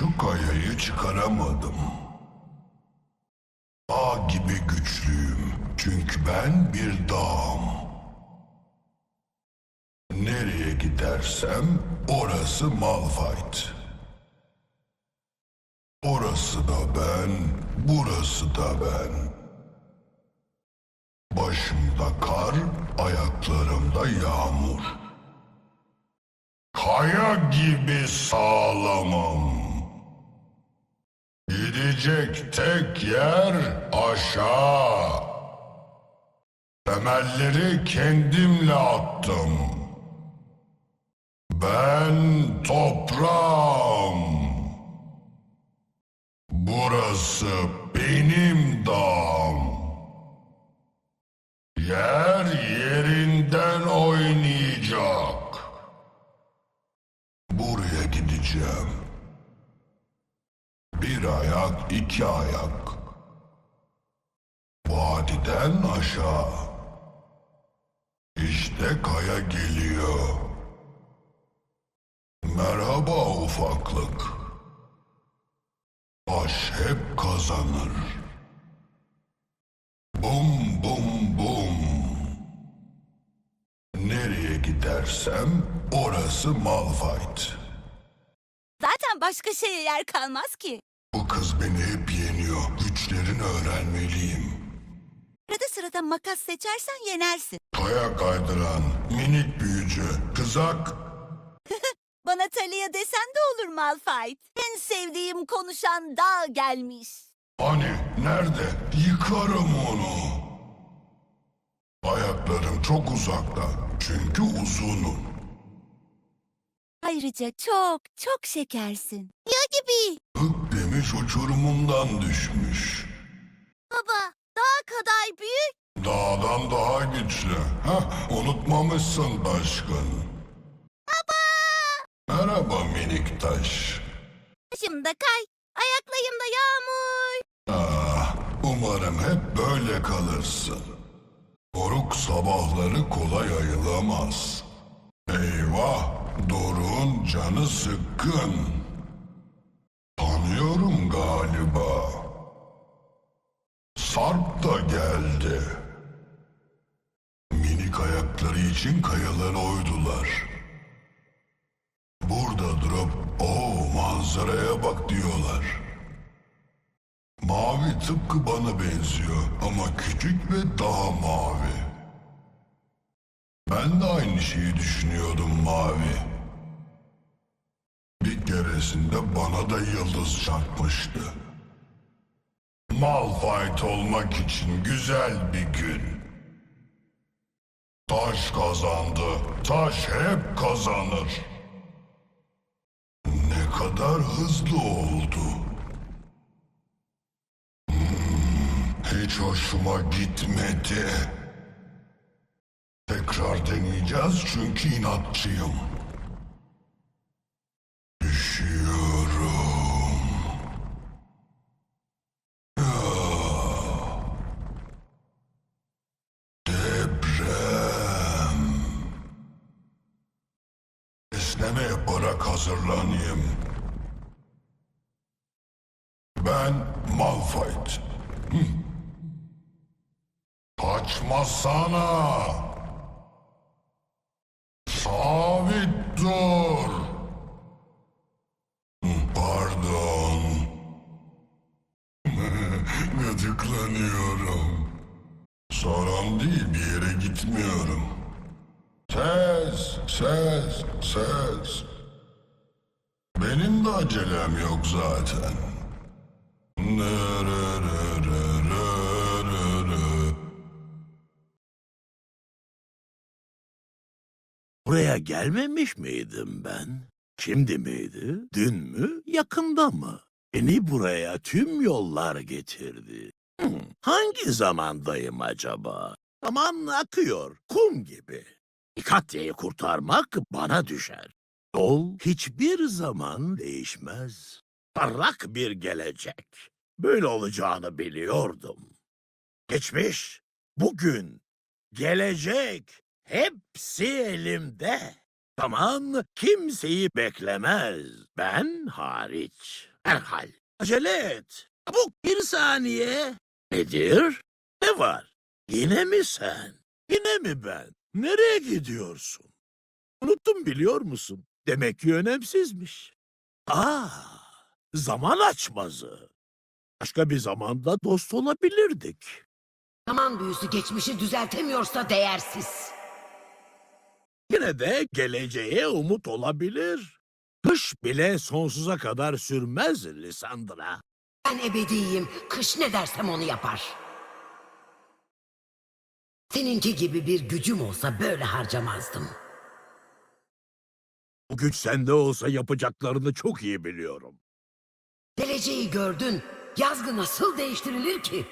Şu kayayı çıkaramadım. Dağ gibi güçlüyüm. Çünkü ben bir dağım. Nereye gidersem orası Malphite. Orası da ben, burası da ben. Başımda kar, ayaklarımda yağmur. Kaya gibi sağlamım. Gidecek tek yer aşağı. Temelleri kendimle attım. Ben toprağım. Burası benim dağım. Ufaklık. Baş hep kazanır. Bum bum bum. Nereye gidersem orası Malphite. Zaten başka şeye yer kalmaz ki. Bu kız beni hep yeniyor. Güçlerini öğrenmeliyim. Arada sırada makas seçersen yenersin. Kaya kaydıran, minik büyücü, kızak. Bana Talia desen de olur Malphite. En sevdiğim konuşan dağ gelmiş. Hani nerede? Yıkarım onu. Ayaklarım çok uzakta. Çünkü uzunum. Ayrıca çok çok şekersin. Ya gibi. Hık demiş uçurumumdan düşmüş. Baba dağ kadar büyük. Dağdan daha güçlü. Hah, unutmamışsın taşkın. Merhaba minik taş. Başımda kay, ayaklarımda yağmur. Ah, umarım hep böyle kalırsın. Doruk sabahları kolay ayılamaz. Eyvah, Doruk'un canı sıkkın. Tanıyorum galiba. Sarp da geldi. Minik ayakları için kayalara oydular. Burada durup, o manzaraya bak diyorlar. Mavi tıpkı bana benziyor ama küçük ve daha mavi. Ben de aynı şeyi düşünüyordum mavi. Bir keresinde bana da yıldız çarpmıştı. Malphite olmak için güzel bir gün. Taş kazandı. Taş hep kazanır. Kadar hızlı oldu. Hiç hoşuma gitmedi. Tekrar deneyeceğiz çünkü inatçıyım. Üşüyorum. Ah. Deprem. Esneme yaparak hazırlanayım. Ben Malphite. Kaçmasana. Sabit dur. Pardon. Gıdıklanıyorum. Sorun değil bir yere gitmiyorum. Ses, ses, ses. Benim de acelem yok zaten. Buraya gelmemiş miydim ben? Şimdi miydi? Dün mü? Yakında mı? Beni buraya tüm yollar getirdi. Hmm, hangi zamandayım acaba? Zaman akıyor, kum gibi. Ikatya'yı kurtarmak bana düşer. Yol hiçbir zaman değişmez. Parlak bir gelecek. Böyle olacağını biliyordum. Geçmiş, bugün, gelecek hepsi elimde. Zaman kimseyi beklemez, ben hariç. Erhal. Acele et. Çabuk bir saniye. Nedir? Ne var? Yine mi sen? Yine mi ben? Nereye gidiyorsun? Unuttum biliyor musun? Demek ki önemsizmiş. Aa, zaman açmazı. Başka bir zamanda dost olabilirdik. Zaman büyüsü geçmişi düzeltemiyorsa değersiz. Yine de geleceğe umut olabilir. Kış bile sonsuza kadar sürmez Lisandra. Ben ebediyim. Kış ne dersem onu yapar. Seninki gibi bir gücüm olsa böyle harcamazdım. Bu güç sende olsa yapacaklarını çok iyi biliyorum. Geleceği gördün. Yazgı nasıl değiştirilir ki?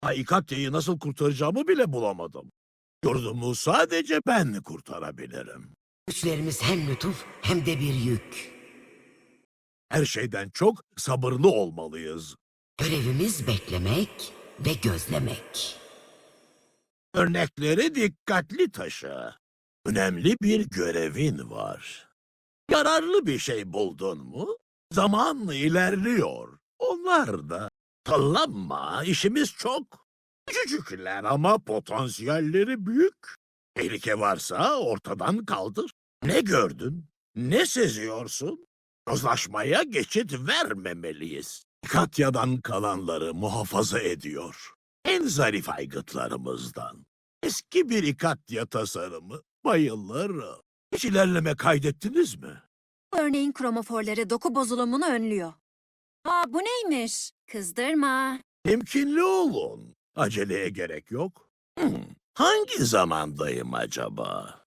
Haikatya'yı nasıl kurtaracağımı bile bulamadım. Yurdumu sadece ben kurtarabilirim. Güçlerimiz hem lütuf hem de bir yük. Her şeyden çok sabırlı olmalıyız. Görevimiz beklemek ve gözlemek. Örnekleri dikkatli taşı. Önemli bir görevin var. Yararlı bir şey buldun mu? Zaman ilerliyor. Onlar da. Sallanma, işimiz çok. Küçücükler ama potansiyelleri büyük. Tehlike varsa ortadan kaldır. Ne gördün? Ne seziyorsun? Yozlaşmaya geçit vermemeliyiz. Katya'dan kalanları muhafaza ediyor. En zarif aygıtlarımızdan. Eski bir ikatya tasarımı. Bayılırım. Hiç ilerleme kaydettiniz mi? Örneğin kromoforları doku bozulumunu önlüyor. Aa bu neymiş? Kızdırma. Temkinli olun. Aceleye gerek yok. Hmm, Hangi zamandayım acaba?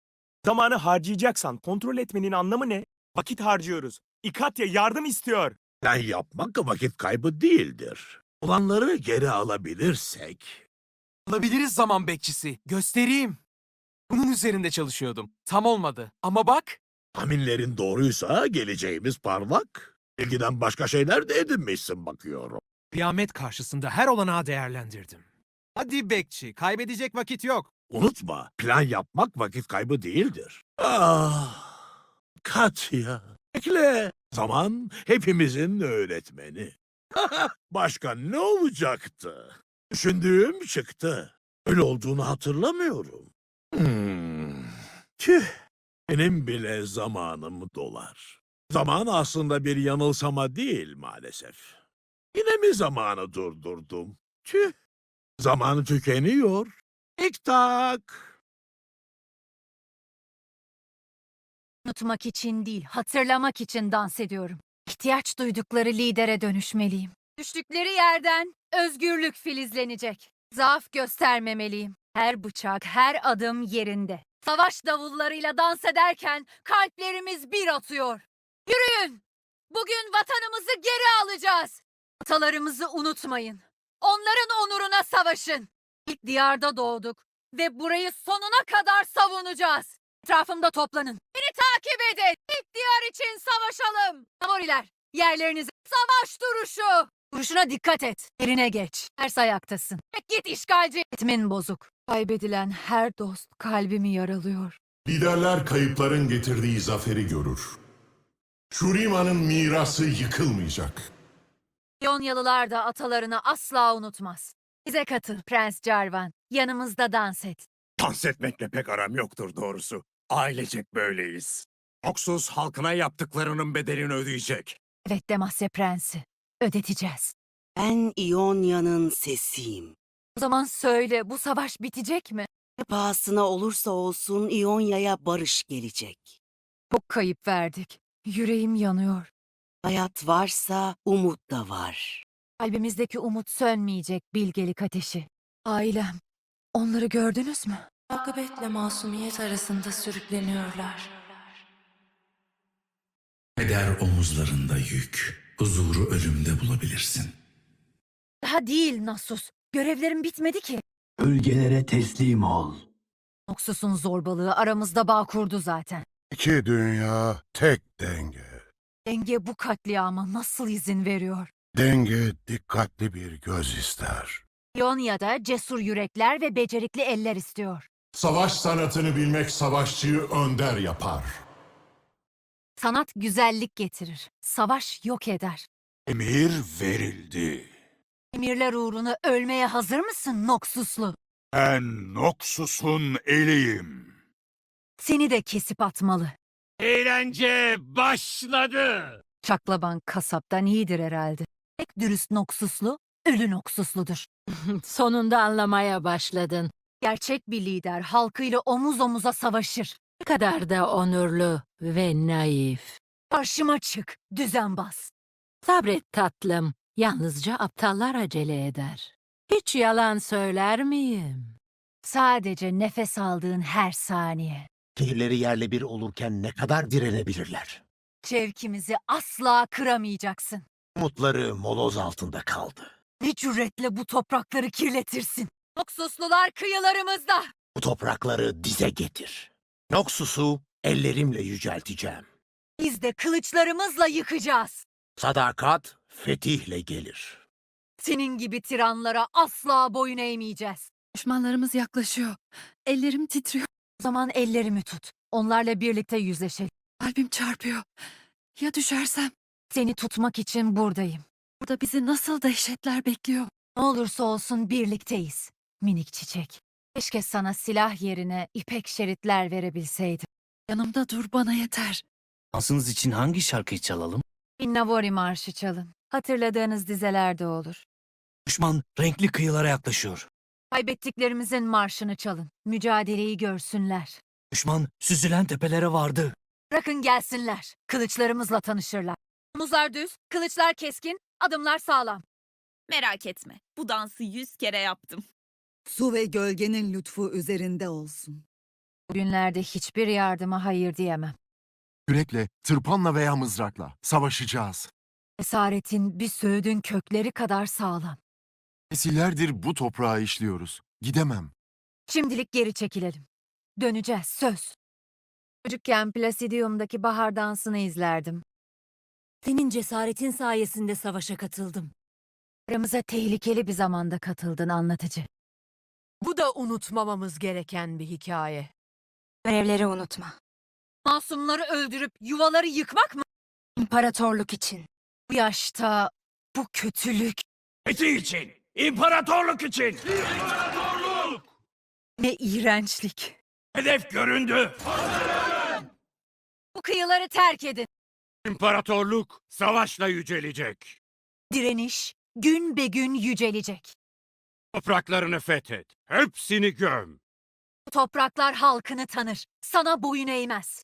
Zamanı harcayacaksan kontrol etmenin anlamı ne? Vakit harcıyoruz. İkatya yardım istiyor. Plan yapmak vakit kaybı değildir. Olanları geri alabilirsek. Alabiliriz zaman bekçisi. Göstereyim. Bunun üzerinde çalışıyordum. Tam olmadı. Ama bak. Tahminlerin doğruysa geleceğimiz parlak. İlgiden başka şeyler de edinmişsin bakıyorum. Kıyamet karşısında her olanağı değerlendirdim. Hadi bekçi. Kaybedecek vakit yok. Unutma, plan yapmak vakit kaybı değildir. Ah, Katya. Bekle. Zaman hepimizin öğretmeni. Başka ne olacaktı? Düşündüğüm çıktı. Öyle olduğunu hatırlamıyorum. Hmm. Tüh. Benim bile zamanım dolar. Zaman aslında bir yanılsama değil maalesef. Yine mi zamanı durdurdum? Tüh. Zaman tükeniyor. Tik tak. Unutmak için değil, hatırlamak için dans ediyorum. İhtiyaç duydukları lidere dönüşmeliyim. Düştükleri yerden özgürlük filizlenecek. Zaaf göstermemeliyim. Her bıçak, her adım yerinde. Savaş davullarıyla dans ederken kalplerimiz bir atıyor. Yürüyün! Bugün vatanımızı geri alacağız. Atalarımızı unutmayın. Onların onuruna savaşın. İlk diyarda doğduk ve burayı sonuna kadar savunacağız. Etrafımda toplanın. Beni takip edin. İlk diyar için savaşalım. Favoriler, yerlerinize. Savaş duruşu. Duruşuna dikkat et. Yerine geç. Ters ayaktasın. Git işgalci. Ritmin bozuk. Kaybedilen her dost kalbimi yaralıyor. Liderler kayıpların getirdiği zaferi görür. Shurima'nın mirası yıkılmayacak. Yonyalılar da atalarını asla unutmaz. Bize katıl Prens Jarvan. Yanımızda dans et. Dans etmekle pek aram yoktur doğrusu. Ailecek böyleyiz. Oksuz halkına yaptıklarının bedelini ödeyecek. Evet Demasya Prensi. Ödeteceğiz. Ben İonya'nın sesiyim. O zaman söyle bu savaş bitecek mi? Ne pahasına olursa olsun İonya'ya barış gelecek. Çok kayıp verdik. Yüreğim yanıyor. Hayat varsa umut da var. Kalbimizdeki umut sönmeyecek bilgelik ateşi. Ailem. Onları gördünüz mü? Akıbetle masumiyet arasında sürükleniyorlar. Eder omuzlarında yük. Huzuru ölümde bulabilirsin. Daha değil Nasus. Görevlerim bitmedi ki. Bölgelere teslim ol. Noxus'un zorbalığı aramızda bağ kurdu zaten. İki dünya, tek denge. Denge bu katliama nasıl izin veriyor? Denge dikkatli bir göz ister. Ionya'da cesur yürekler ve becerikli eller istiyor. Savaş sanatını bilmek savaşçıyı önder yapar. Sanat güzellik getirir. Savaş yok eder. Emir verildi. Emirler uğruna ölmeye hazır mısın Noxuslu? Ben Noxus'un eliyim. Seni de kesip atmalı. Eğlence başladı. Çaklaban kasaptan iyidir herhalde. Tek dürüst Noxuslu, ölü Noxusludur. Sonunda anlamaya başladın. Gerçek bir lider halkıyla omuz omuza savaşır. Ne kadar da onurlu ve naif. Karşıma çık, düzenbaz. Sabret tatlım. Yalnızca aptallar acele eder. Hiç yalan söyler miyim? Sadece nefes aldığın her saniye. Şehirleri yerle bir olurken ne kadar direnebilirler? Şevkimizi asla kıramayacaksın. Umutları moloz altında kaldı. Ne cüretle bu toprakları kirletirsin. Noxuslular kıyılarımızda. Bu toprakları dize getir. Noxus'u ellerimle yücelteceğim. Biz de kılıçlarımızla yıkacağız. Sadakat fetihle gelir. Senin gibi tiranlara asla boyun eğmeyeceğiz. Düşmanlarımız yaklaşıyor. Ellerim titriyor. O zaman ellerimi tut. Onlarla birlikte yüzleşelim. Kalbim çarpıyor. Ya düşersem? Seni tutmak için buradayım. Burada bizi nasıl dehşetler bekliyor. Ne olursa olsun birlikteyiz. Minik çiçek. Keşke sana silah yerine ipek şeritler verebilseydim. Yanımda dur bana yeter. Dansınız için hangi şarkıyı çalalım? Innavori marşı çalın. Hatırladığınız dizelerde olur. Düşman renkli kıyılara yaklaşıyor. Kaybettiklerimizin marşını çalın. Mücadeleyi görsünler. Düşman süzülen tepelere vardı. Bırakın gelsinler. Kılıçlarımızla tanışırlar. Omuzlar düz, kılıçlar keskin, adımlar sağlam. Merak etme. Bu dansı yüz kere yaptım. Su ve gölgenin lütfu üzerinde olsun. Bugünlerde hiçbir yardıma hayır diyemem. Kürekle, tırpanla veya mızrakla savaşacağız. Esaretin bir söğüdün kökleri kadar sağlam. Nesillerdir bu toprağı işliyoruz. Gidemem. Şimdilik geri çekilelim. Döneceğiz, söz. Çocukken Placidium'daki bahar dansını izlerdim. Senin cesaretin sayesinde savaşa katıldım. Aramıza tehlikeli bir zamanda katıldın anlatıcı. Bu da unutmamamız gereken bir hikaye. Görevleri unutma. Masumları öldürüp yuvaları yıkmak mı? İmparatorluk için. Bu yaşta bu kötülük Eti için, imparatorluk için. ne iğrençlik. Hedef göründü. Bu kıyıları terk edin. İmparatorluk savaşla yücelecek. Direniş gün be gün yücelecek. Topraklarını fethet. Hepsini göm. Bu topraklar halkını tanır. Sana boyun eğmez.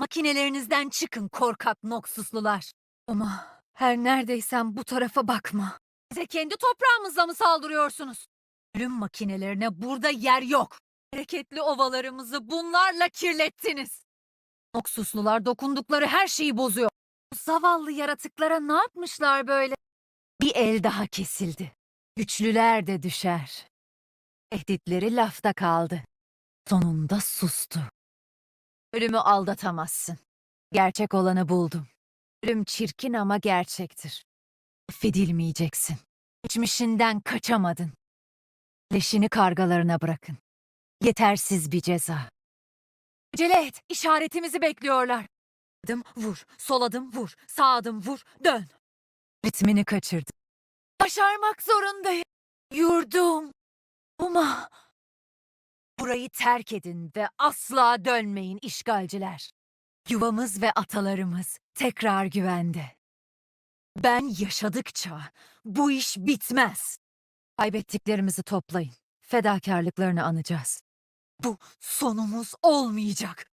Makinelerinizden çıkın korkak Noxuslular. Ama her neredeysem bu tarafa bakma. Bize kendi toprağımızla mı saldırıyorsunuz? Ölüm makinelerine burada yer yok. Hareketli ovalarımızı bunlarla kirlettiniz. Noxuslular dokundukları her şeyi bozuyor. Bu zavallı yaratıklara ne yapmışlar böyle? Bir el daha kesildi. Güçlüler de düşer. Tehditleri lafta kaldı. Sonunda sustu. Ölümü aldatamazsın. Gerçek olanı buldum. Ölüm çirkin ama gerçektir. Affedilmeyeceksin. Geçmişinden kaçamadın. Leşini kargalarına bırakın. Yetersiz bir ceza. Acele et, işaretimizi bekliyorlar. Adım vur, sol adım vur, sağ adım vur, dön. Ritmini kaçırdın. Başarmak zorundayım. Yurdum. Uma. Burayı terk edin ve asla dönmeyin işgalciler. Yuvamız ve atalarımız tekrar güvende. Ben yaşadıkça bu iş bitmez. Kaybettiklerimizi toplayın. Fedakarlıklarını anacağız. Bu sonumuz olmayacak.